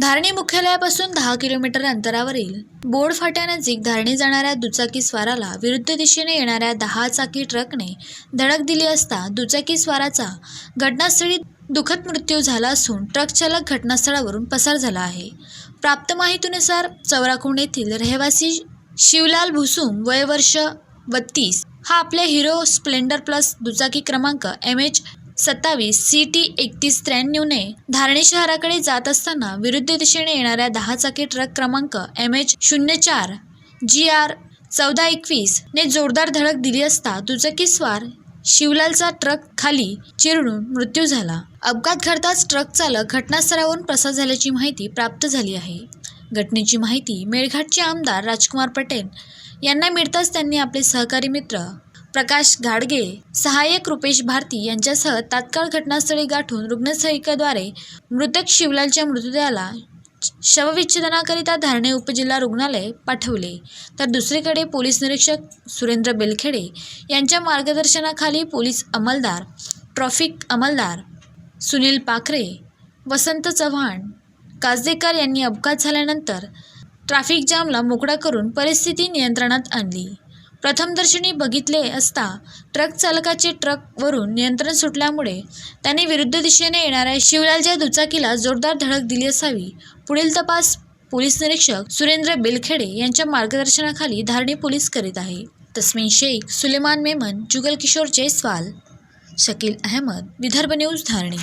धारणी मुख्यालयापासून दहा किलोमीटर अंतरावरील बोर्ड फाट्यानजीक धारणी जाणाऱ्या दुचाकी स्वाराला विरुद्ध दिशेने येणाऱ्या दहा चाकी ट्रकने धडक दिली असता दुचाकी स्वाराचा घटनास्थळी दुखद मृत्यू झाला असून ट्रक चालक घटनास्थळावरून पसार झाला आहे. प्राप्त माहितीनुसार चौराकोंड येथील रहिवासी शिवलाल भुसूम वय वर्ष बत्तीस हा आपल्या हिरो स्प्लेंडर प्लस दुचाकी क्रमांक एम एच सत्तावीस सी टी एकतीस त्र्याण्णवने धारणे शहराकडे जात असताना विरुद्ध दिशेने येणाऱ्या दहा चाकी ट्रक क्रमांक एम एच शून्य चार जी आर चौदा एकवीस ने जोरदार धडक दिली असता दुचाकीस्वार शिवलालचा ट्रक खाली चिरडून मृत्यू झाला. अपघात घडताच ट्रक चालक घटनास्थळावरून प्रसार झाल्याची माहिती प्राप्त झाली आहे. घटनेची माहिती मेळघाटचे आमदार राजकुमार पटेल यांना मिळताच त्यांनी आपले सहकारी मित्र प्रकाश घाडगे सहाय्यक रुपेश भारती यांच्यासह तात्काळ घटनास्थळी गाठून रुग्णसहिकेद्वारे मृतक शिवलालच्या मृतदेहाला शवविच्छेदनाकरिता धारणे उपजिल्हा रुग्णालय पाठवले. तर दुसरीकडे पोलीस निरीक्षक सुरेंद्र बेलखेडे यांच्या मार्गदर्शनाखाली पोलीस अंमलदार ट्रॉफिक अंमलदार सुनील पाखरे वसंत चव्हाण काजदेकर यांनी अपघात झाल्यानंतर ट्रॅफिक जामला मोकळा करून परिस्थिती नियंत्रणात आणली. प्रथमदर्शनी बघितले असता ट्रक चालकाचे ट्रकवरून नियंत्रण सुटल्यामुळे त्याने विरुद्ध दिशेने येणाऱ्या शिवलालच्या दुचाकीला जोरदार धडक दिली असावी. पुढील तपास पोलीस निरीक्षक सुरेंद्र बेलखेडे यांच्या मार्गदर्शनाखाली धारणी पोलीस करीत आहे. तस्मिन शेख सुलेमान मेमन जुगल किशोर जयस्वाल शकील अहमद विदर्भ न्यूज धारणी.